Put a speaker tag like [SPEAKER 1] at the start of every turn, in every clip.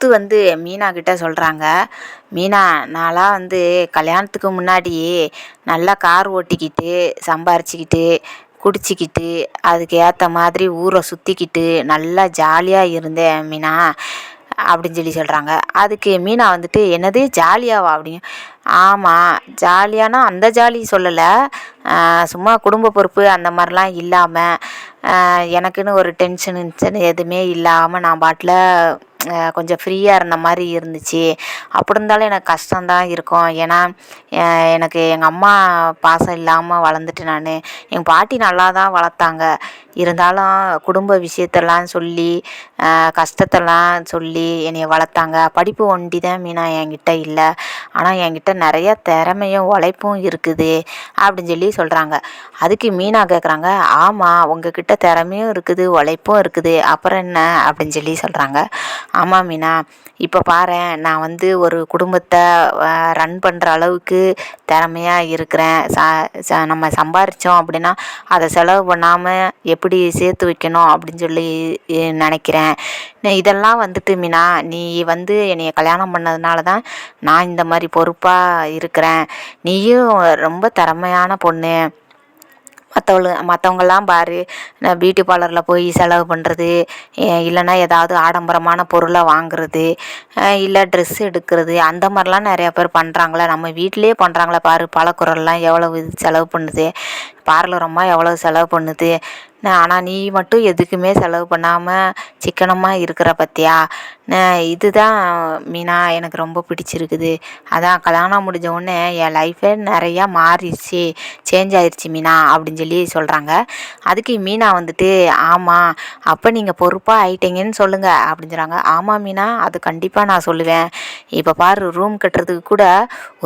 [SPEAKER 1] முத்து வந்து மீனா கிட்ட சொல்கிறாங்க மீனா நான்லாம் வந்து கல்யாணத்துக்கு முன்னாடி நல்லா கார் ஓட்டிக்கிட்டு சம்பாரிச்சிக்கிட்டு குடிச்சிக்கிட்டு அதுக்கு ஏற்ற மாதிரி ஊரை சுற்றிக்கிட்டு நல்லா ஜாலியாக இருந்தேன் மீனா அப்படின்னு சொல்லி சொல்கிறாங்க அதுக்கு மீனா வந்துட்டு என்னது ஜாலியாவா? அப்படின்னு. ஆமாம் ஜாலியானா அந்த ஜாலி சொல்லலை. சும்மா குடும்ப பொறுப்பு அந்த மாதிரிலாம் இல்லாமல் எனக்குன்னு ஒரு டென்ஷன் கின்ஷன் எதுவுமே இல்லாமல் நான் பாட்டில் கொஞ்சம் ஃப்ரீயாக இருந்த மாதிரி இருந்துச்சு. அப்படி இருந்தாலும் எனக்கு கஷ்டந்தான் இருக்கும். ஏன்னா எனக்கு எங்கள் அம்மா பாசம் இல்லாமல் வளர்ந்துட்டேன் நான். எங்கள் பாட்டி நல்லா தான் வளர்த்தாங்க. இருந்தாலும் குடும்ப விஷயத்தெல்லாம் சொல்லி கஷ்டத்தெல்லாம் சொல்லி என்னைய வளர்த்தாங்க. படிப்பு ஒண்டி தான் மீனா என்கிட்ட இல்லை. ஆனால் என்கிட்ட நிறைய திறமையும் உழைப்பும் இருக்குது அப்படின்னு சொல்லி சொல்கிறாங்க அதுக்கு மீனா கேட்குறாங்க ஆமாம் உங்கக்கிட்ட திறமையும் இருக்குது உழைப்பும் இருக்குது. அப்புறம் என்ன? அப்படின்னு சொல்லி சொல்கிறாங்க ஆமாம் மீனா. இப்போ பாரு நான் வந்து ஒரு குடும்பத்தை ரன் பண்ணுற அளவுக்கு திறமையாக இருக்கிறேன். ச ச நம்ம சம்பாரித்தோம் அப்படின்னா அதை செலவு பண்ணாமல் எப்படி சேர்த்து வைக்கணும் அப்படின்னு சொல்லி நினைக்கிறேன். இதெல்லாம் வந்துட்டு மீனா நீ வந்து என்னைய கல்யாணம் பண்ணதுனால தான் நான் இந்த மாதிரி பொறுப்பாக இருக்கிறேன். நீயும் ரொம்ப திறமையான பொண்ணு. மற்றவளு மற்றவங்கள்லாம் பாரு நான் பியூட்டி பார்லரில் போய் செலவு பண்ணுறது இல்லைன்னா ஏதாவது ஆடம்பரமான பொருளை வாங்குறது இல்லை ட்ரெஸ் எடுக்கிறது அந்த மாதிரிலாம் நிறையா பேர் பண்ணுறாங்களே நம்ம வீட்டிலே பண்ணுறாங்களே பாரு பழக்குறெல்லாம் எவ்வளவு செலவு பண்ணுது பார்லர் அம்மா எவ்வளோ செலவு பண்ணுது ஆனால் நீ மட்டும் எதுக்குமே செலவு பண்ணாமல் சிக்கனமாக இருக்கிற பார்த்தியா இது தான் மீனா எனக்கு ரொம்ப பிடிச்சிருக்குது. அதான் கல்யாணம் முடிஞ்ச உடனே என் லைஃபே நிறையா மாறிடுச்சு. சேஞ்ச் ஆயிடுச்சு மீனா அப்படின்னு சொல்லி சொல்கிறாங்க அதுக்கு மீனா வந்துட்டு ஆமாம் அப்போ நீங்கள் பொறுப்பாக ஆயிட்டீங்கன்னு சொல்லுங்கள் அப்படின்னு சொல்கிறாங்க ஆமாம் மீனா அது கண்டிப்பாக நான் சொல்லுவேன். இப்போ பாரு ரூம் கட்டுறதுக்கு கூட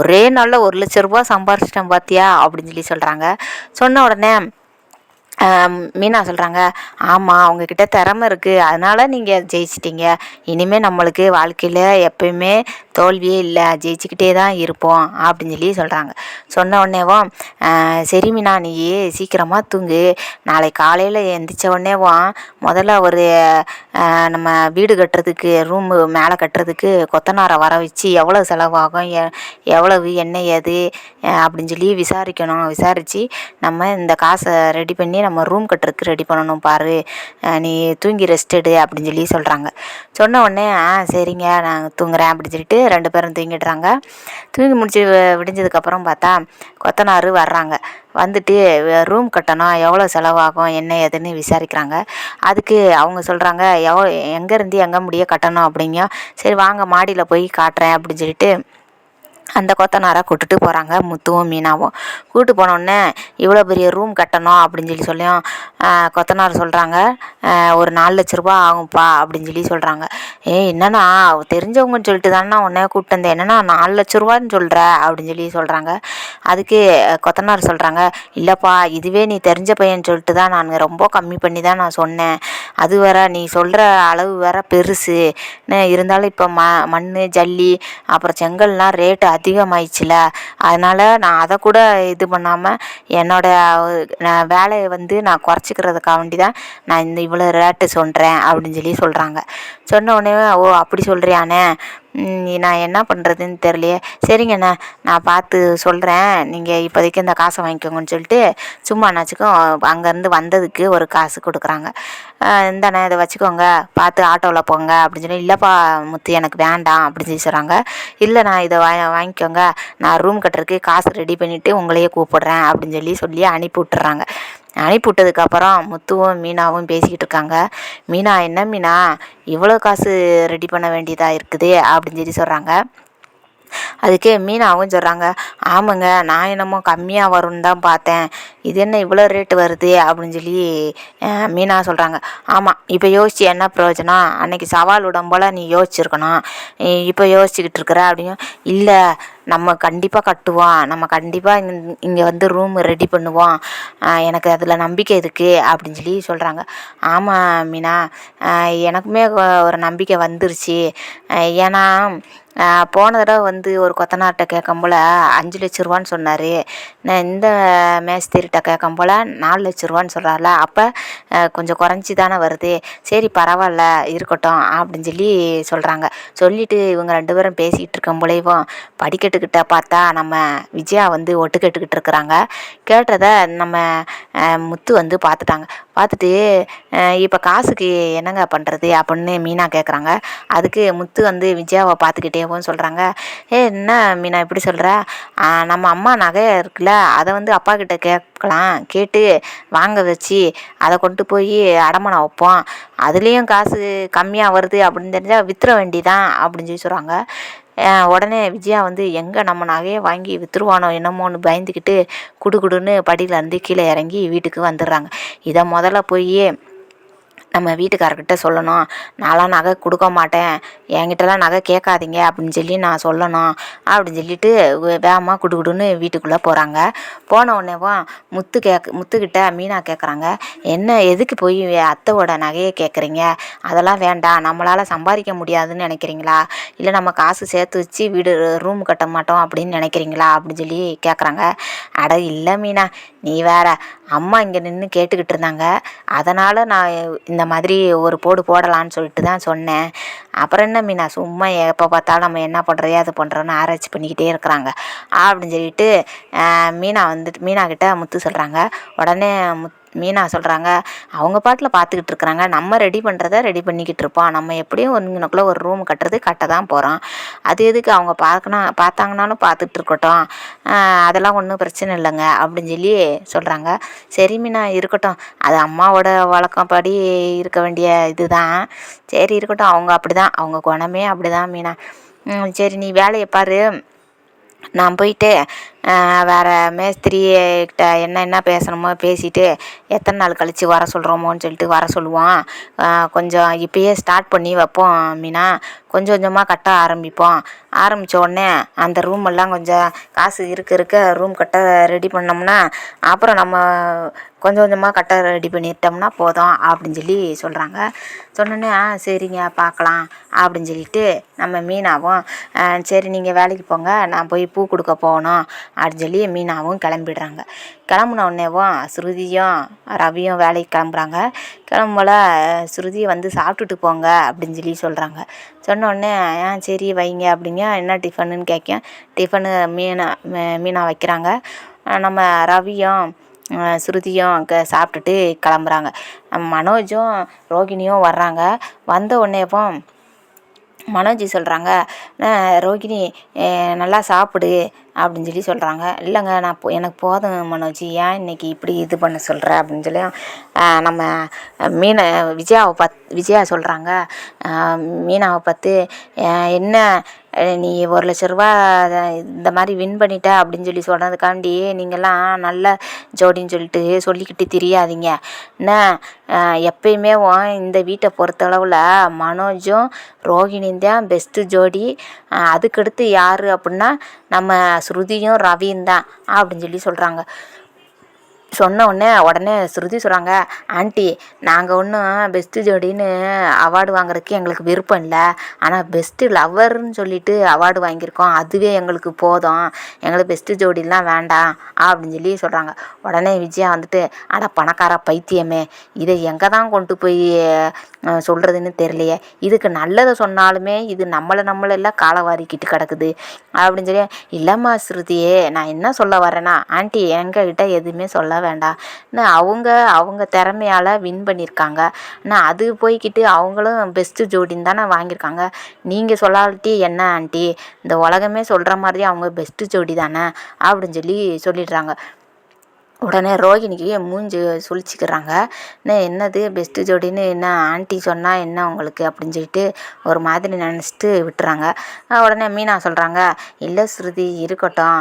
[SPEAKER 1] ஒரே நாளில் ஒரு லட்ச ரூபா சம்பாரிச்சிட்டேன் பார்த்தியா அப்படின்னு சொல்லி சொல்கிறாங்க சொன்ன உடனே மீனா சொல்கிறாங்க ஆமாம் அவங்கக்கிட்ட திறம இருக்குது அதனால் நீங்கள் ஜெயிச்சிட்டிங்க. இனிமேல் நம்மளுக்கு வாழ்க்கையில் எப்பயுமே தோல்வியே இல்லை ஜெயிச்சுக்கிட்டே தான் இருப்போம் அப்படின்னு சொல்லி சொல்கிறாங்க சொன்ன உடனேவும் செரிமினா நீயே நீ சீக்கிரமாக தூங்கு. நாளைக்கு காலையில் எந்திரிச்ச உடனேவும் முதல்ல ஒரு நம்ம வீடு கட்டுறதுக்கு ரூமு மேலே கட்டுறதுக்கு கொத்தனாரை வர வச்சு எவ்வளோ செலவாகும் எ எவ்வளவு என்ன ஏது அப்படின்னு சொல்லி விசாரிக்கணும். விசாரித்து நம்ம இந்த காசை ரெடி பண்ணி நம்ம ரூம் கட்டுறதுக்கு ரெடி பண்ணணும் பாரு. நீ தூங்கி ரெஸ்ட் எடு அப்படின்னு சொல்லி சொல்கிறாங்க சொன்ன உடனே ஆ சரிங்க நான் தூங்குறேன் அப்படின்னு சொல்லிட்டு ரெண்டு பேரும் தூங்கிடுறாங்க. தூங்கி முடிச்சு விடிஞ்சதுக்கப்புறம் பார்த்தா கொத்தனார் வர்றாங்க. வந்துட்டு ரூம் கட்டணும் எவ்வளோ செலவாகும் என்ன ஏதுன்னு விசாரிக்கிறாங்க. அதுக்கு அவங்க சொல்கிறாங்க எவ்வளோ எங்கேருந்து எங்கே முடிய கட்டணும்? அப்படிங்க. சரி வாங்க மாடியில் போய் காட்டுறேன் அப்படின்னு சொல்லிட்டு அந்த கொத்தனாரை கூட்டுட்டு போகிறாங்க முத்துவும் மீனாவும். கூட்டு போனோடனே இவ்வளோ பெரிய ரூம் கட்டணும் அப்படின்னு சொல்லி சொல்லியும் கொத்தனார் சொல்கிறாங்க ஒரு நாலு லட்ச ரூபா ஆகும்ப்பா அப்படின்னு சொல்லி சொல்கிறாங்க ஏ என்னண்ணா தெரிஞ்சவங்கன்னு சொல்லிட்டு தானே உடனே கூப்பிட்டு வந்தேன். என்னன்னா நாலு லட்ச ரூபான்னு சொல்கிற அப்படின்னு சொல்லி சொல்கிறாங்க அதுக்கு கொத்தனார் சொல்கிறாங்க இல்லைப்பா இதுவே நீ தெரிஞ்ச பையன் சொல்லிட்டு தான் நான் ரொம்ப கம்மி பண்ணி தான் நான் சொன்னேன். அது வேற நீ சொல்கிற அளவு வேற பெருசு. இருந்தாலும் இப்போ ம மண் ஜல்லி அப்புறம் செங்கல்லாம் ரேட்டு அதிகமாயிடுச்சுல. அதனால் நான் அதை கூட இது பண்ணாமல் என்னோடய நான் வேலையை வந்து நான் குறைச்சிக்கிறதுக்காக வேண்டி தான் நான் இந்த இவ்வளோ ரேட்டு சொல்கிறேன் அப்படின்னு சொல்லி சொல்கிறாங்க சொன்ன உடனே ஓ அப்படி சொல்கிறியாண்ணே நான் என்ன பண்ணுறதுன்னு தெரியலையே. சரிங்கண்ணா நான் பார்த்து சொல்கிறேன் நீங்கள் இப்போதைக்கு இந்த காசை வாங்கிக்கோங்கன்னு சொல்லிட்டு சும்மா என்னாச்சுக்கும் அங்கேருந்து வந்ததுக்கு ஒரு காசு கொடுக்குறாங்க. இந்தாண்ணா இதை வச்சுக்கோங்க. பார்த்து ஆட்டோவில் போங்க அப்படின்னு சொல்லி இல்லைப்பா முத்து எனக்கு வேண்டாம் அப்படின்னு சொல்லி சொல்கிறாங்க இல்லை நான் இதை வா வாங்கிக்கோங்க. நான் ரூம் கட்டுறதுக்கு காசு ரெடி பண்ணிவிட்டு உங்களையே கூப்பிட்றேன் அப்படின்னு சொல்லி சொல்லி அனுப்பி விட்டுறாங்க. அனுப்பி விட்டதுக்கப்புறம் முத்துவும் மீனாவும் பேசிக்கிட்டு இருக்காங்க. மீனா என்ன மீனா? இவ்வளோ காசு ரெடி பண்ண வேண்டியதாக இருக்குது? அப்படின்னு சொல்லி சொல்கிறாங்க அதுக்கே மீனாவும் சொல்கிறாங்க ஆமாங்க நான் என்னமோ கம்மியாக வரும்னு தான் பார்த்தேன். இது என்ன இவ்வளோ ரேட்டு வருது? அப்படின்னு சொல்லி மீனா சொல்கிறாங்க ஆமாம் இப்போ யோசிச்சு என்ன பிரயோஜனம்? அன்னைக்கு சவால் விடும் போல் நீ யோசிச்சிருக்கணும். இப்போ யோசிச்சுக்கிட்டு இருக்கிற அப்படியும் இல்லை நம்ம கண்டிப்பாக கட்டுவோம் நம்ம கண்டிப்பாக இங்கே வந்து ரூம் ரெடி பண்ணுவோம் எனக்கு அதில் நம்பிக்கை இருக்குது அப்படின்னு சொல்லி சொல்கிறாங்க ஆமாம் மீனா. எனக்குமே ஒரு நம்பிக்கை வந்துருச்சு. ஏன்னா போன தடவை வந்து ஒரு கொத்தனார்கிட்ட கேட்கும் போல் அஞ்சு லட்ச ரூபான்னு சொன்னார். நான் இந்த மேஸ்திரிகிட்ட கேட்கும் போல் நாலு லட்ச ரூபான்னு சொல்கிறார்ல அப்போ கொஞ்சம் குறைஞ்சி தானே வருது. சரி பரவாயில்ல இருக்கட்டும் அப்படின்னு சொல்லி சொல்கிறாங்க சொல்லிவிட்டு இவங்க ரெண்டு பேரும் பேசிகிட்டு இருக்கும் போலேயும் படிக்கட்டுக்கிட்ட பார்த்தா நம்ம விஜயா வந்து ஒட்டு கேட்டுக்கிட்டு இருக்கிறாங்க. கேட்டதை நம்ம முத்து வந்து பார்த்துட்டாங்க. பார்த்துட்டு இப்போ காசுக்கு என்னங்க பண்ணுறது அப்படின்னு மீனா கேட்குறாங்க அதுக்கு முத்து வந்து விஜயாவை பார்த்துக்கிட்டேவும் சொல்கிறாங்க ஏ என்ன மீனா இப்படி சொல்கிற நம்ம அம்மா நகை இருக்குல்ல அதை வந்து அப்பா கிட்ட கேட்கலாம். கேட்டு வாங்க வச்சு அதை கொண்டு போய் அடமானம் வைப்போம். அதுலேயும் காசு கம்மியாக வருது அப்படின்னு தெரிஞ்சால் வித்துற வேண்டிதான் அப்படின்னு சொல்லி சொல்கிறாங்க உடனே விஜயா வந்து எங்கே நம்ம நகையை வாங்கி விற்றுருவானோ என்னமோன்னு பயந்துக்கிட்டு குடுகுடுன்னு படியிலேருந்து கீழே இறங்கி வீட்டுக்கு வந்துடுறாங்க. இதை முதல்ல போய் நம்ம வீட்டுக்காரர்கிட்ட சொல்லணும். நான்லாம் நகை கொடுக்க மாட்டேன். என்கிட்டலாம் நகை கேட்காதீங்க. அப்படின்னு சொல்லி நான் சொல்லணும். அப்படின்னு சொல்லிட்டு வேகமாக குடுகுடுன்னு வீட்டுக்குள்ளே போகிறாங்க போன உடனேவும் முத்து கேக் முத்துக்கிட்ட மீனா கேட்குறாங்க என்ன எதுக்கு போய் அத்தையோட நகையை கேட்குறீங்க அதெல்லாம் வேண்டாம். நம்மளால் சம்பாதிக்க முடியாதுன்னு நினைக்கிறீங்களா? இல்லை நம்ம காசு சேர்த்து வச்சு வீடு ரூம் கட்ட மாட்டோம் அப்படின்னு நினைக்கிறீங்களா? அப்படின்னு சொல்லி கேட்குறாங்க அட இல்லை மீனா. நீ வேற அம்மா இங்கே நின்று கேட்டுக்கிட்டு இருந்தாங்க. அதனால் நான் இந்த மாதிரி ஒரு போடு போடலான்னு சொல்லிட்டு தான் சொன்னேன். அப்புறம் என்ன மீனா சும்மா எப்போ பார்த்தாலும் நம்ம என்ன பண்ணுறது அது பண்ணுறோன்னு ஆராய்ச்சி பண்ணிக்கிட்டே இருக்கிறாங்க. அப்படின்னு சொல்லிட்டு மீனா வந்துட்டு மீனா கிட்ட முத்து சொல்கிறாங்க உடனே முத் மீனா சொல்கிறாங்க அவங்க பாட்டில் பார்த்துக்கிட்டு இருக்கிறாங்க. நம்ம ரெடி பண்ணுறத ரெடி பண்ணிக்கிட்டு இருப்போம். நம்ம எப்படியும் ஒன்றுக்குள்ளே ஒரு ரூம் கட்டுறது கட்ட தான் போகிறோம் அது எதுக்கு அவங்க பார்க்கணும் பார்த்தாங்கனாலும் பார்த்துட்டு இருக்கட்டும். அதெல்லாம் ஒன்றும் பிரச்சனை இல்லைங்க அப்படின்னு சொல்லி சொல்கிறாங்க சரி மீனா இருக்கட்டும். அது அம்மாவோட வழக்கப்படி இருக்க வேண்டிய இதுதான். சரி இருக்கட்டும். அவங்க அப்படி தான் அவங்க குணமே அப்படி தான் மீனா சரி நீ வேலையை பாரு. நான் போயிட்டு வேற மேஸ்திரிக்கிட்ட என்ன என்ன பேசணுமோ பேசிட்டு எத்தனை நாள் கழித்து வர சொல்கிறோமோன்னு சொல்லிட்டு வர சொல்லுவோம் கொஞ்சம் இப்பயே ஸ்டார்ட் பண்ணி வைப்போம் மீனா. கொஞ்சம் கொஞ்சமாக கட்ட ஆரம்பிப்போம். ஆரம்பித்த உடனே அந்த ரூமெல்லாம் கொஞ்சம் காசு இருக்க இருக்க ரூம் கட்ட ரெடி பண்ணோம்னா அப்புறம் நம்ம கொஞ்சம் கொஞ்சமாக கட்ட ரெடி பண்ணிட்டோம்னா போதும் அப்படின்னு சொல்லி சொல்கிறாங்க சொன்னோன்னே ஆ சரிங்க பார்க்கலாம் அப்படின்னு சொல்லிட்டு நம்ம மீனாவும் சரி நீங்கள் வேலைக்கு போங்க நான் போய் பூ கொடுக்க போகணும் அப்படின்னு சொல்லி மீனாவும் கிளம்பிடுறாங்க. கிளம்புன உடனேவும் ஸ்ருதியும் ரவியும் வேலைக்கு கிளம்புறாங்க. கிளம்போல ஸ்ருதி வந்து சாப்பிட்டுட்டு போங்க அப்படின்னு சொல்லி சொல்கிறாங்க சொன்ன உடனே ஆ சரி வைங்க அப்படிங்க. என்ன டிஃபனுன்னு கேட்க டிஃபனு மீனா மீனா வைக்கிறாங்க. நம்ம ரவியும் ஸ்ருதியும் க சாப்பிட்டுட்டு கிளம்புறாங்க. மனோஜும் ரோகிணியும் வர்றாங்க. வந்த உடனேப்போ மனோஜி சொல்கிறாங்க ரோகிணி நல்லா சாப்பிடு. அப்படின்னு சொல்லி சொல்கிறாங்க இல்லைங்க நான் போ எனக்கு போதும் மனோஜி. ஏன் இன்னைக்கு இப்படி இது பண்ண சொல்கிற அப்படின்னு சொல்லி நம்ம மீனை விஜயாவை பத் விஜயா சொல்கிறாங்க மீனாவை பார்த்து என்ன நீ ஒரு லட்ச ரூபா இந்த மாதிரி வின் பண்ணிட்ட அப்படின்னு சொல்லி சொன்னதுக்காண்டி நீங்கள்லாம் நல்ல ஜோடின்னு சொல்லிட்டு சொல்லிக்கிட்டு தெரியாதீங்க. என்ன? எப்பயுமே உன் இந்த வீட்டை பொறுத்தளவில் மனோஜும் ரோஹிணியும் தான் பெஸ்ட்டு ஜோடி. அதுக்கடுத்து யார் அப்படின்னா நம்ம ஸ்ருதியும் ரவியும் தான் அப்படின்னு சொல்லி சொல்கிறாங்க சொன்ன உடனே உடனே ஸ்ருதி சொல்கிறாங்க ஆண்டி நாங்கள் ஒன்றும் பெஸ்ட்டு ஜோடின்னு அவார்டு வாங்குறதுக்கு எங்களுக்கு விருப்பம் இல்லை. ஆனால் பெஸ்ட்டு லவ்வர்னு சொல்லிட்டு அவார்டு வாங்கியிருக்கோம். அதுவே எங்களுக்கு போதும். எங்களுக்கு பெஸ்ட்டு ஜோடிலாம் வேண்டாம். அப்படின்னு சொல்லி சொல்கிறாங்க உடனே விஜயா வந்துட்டு ஆனால் பணக்கார பைத்தியமே இதை எங்கே தான் கொண்டு போய் சொல்கிறதுன்னு தெரியலையே. இதுக்கு நல்லதை சொன்னாலுமே இது நம்மளை நம்மளை எல்லாம் காலை வாரிக்கிட்டு கிடக்குது. அப்படின்னு சொல்லி இல்லைம்மா ஸ்ருதியே நான் என்ன சொல்ல வரேன்னா ஆண்டி எங்ககிட்ட எதுவுமே சொல்ல வேண்டாம் நான் அவங்க அவங்க திறமையால் வின் பண்ணியிருக்காங்க. ஆனால் அது போய்க்கிட்டு அவங்களும் பெஸ்ட்டு ஜோடின்னு தானே வாங்கியிருக்காங்க. நீங்கள் சொல்லாட்டி என்ன ஆண்டி? இந்த உலகமே சொல்கிற மாதிரி அவங்க பெஸ்ட்டு ஜோடி தானே? அப்படின்னு சொல்லி சொல்லிடுறாங்க. உடனே ரோகிணிக்கு மூஞ்சி சுழிச்சிக்கிறாங்க என்ன என்னது? பெஸ்ட்டு ஜோடின்னு என்ன ஆண்டி சொன்னால் என்ன உங்களுக்கு? அப்படின்னு சொல்லிட்டு ஒரு மாதிரி நினச்சிட்டு விட்டுறாங்க. உடனே மீனா சொல்கிறாங்க இல்லை ஸ்ருதி இருக்கட்டும்.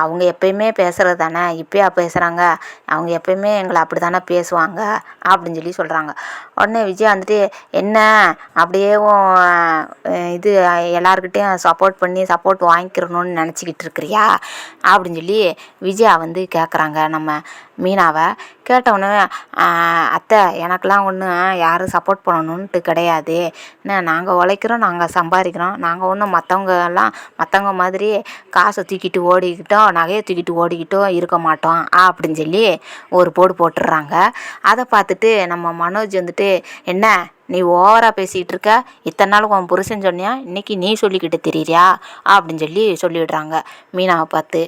[SPEAKER 1] அவங்க எப்பயுமே பேசுகிறது தானே? இப்போயா பேசுகிறாங்க அவங்க எப்பயுமே எங்களை அப்படி தானே பேசுவாங்க? அப்படின்னு சொல்லி சொல்கிறாங்க உடனே விஜயா வந்துட்டு என்ன? அப்படியே இது எல்லாருக்கிட்டேயும் சப்போர்ட் பண்ணி சப்போர்ட் வாங்கிக்கிறணும்னு நினச்சிக்கிட்டு இருக்கிறியா? அப்படின்னு சொல்லி விஜயா வந்து கேட்குறாங்க நம்ம மீனாவை. கேட்டவுடனே அத்தை எனக்கெலாம் ஒன்றும் யாரும் சப்போர்ட் பண்ணணுன்ட்டு கிடையாது. என்ன நாங்கள் உழைக்கிறோம் நாங்கள் சம்பாதிக்கிறோம். நாங்கள் ஒன்றும் மற்றவங்க எல்லாம் மற்றவங்க மாதிரி காசை தூக்கிட்டு ஓடிக்கிட்டோம் நகையை தூக்கிட்டு ஓடிக்கிட்டோம் இருக்க மாட்டோம் அப்படின்னு சொல்லி ஒரு போடு போட்டுடுறாங்க. அதை பார்த்துட்டு நம்ம மனோஜ் வந்துட்டு என்ன நீ ஓவராக பேசிகிட்டு இருக்க? இத்தனை நாள் உன் புருஷன் சொன்னியா? இன்னைக்கு நீ சொல்லிக்கிட்டு தெரியுறியா? அப்படின்னு சொல்லி சொல்லிவிடுறாங்க. மீனாவை பார்த்து.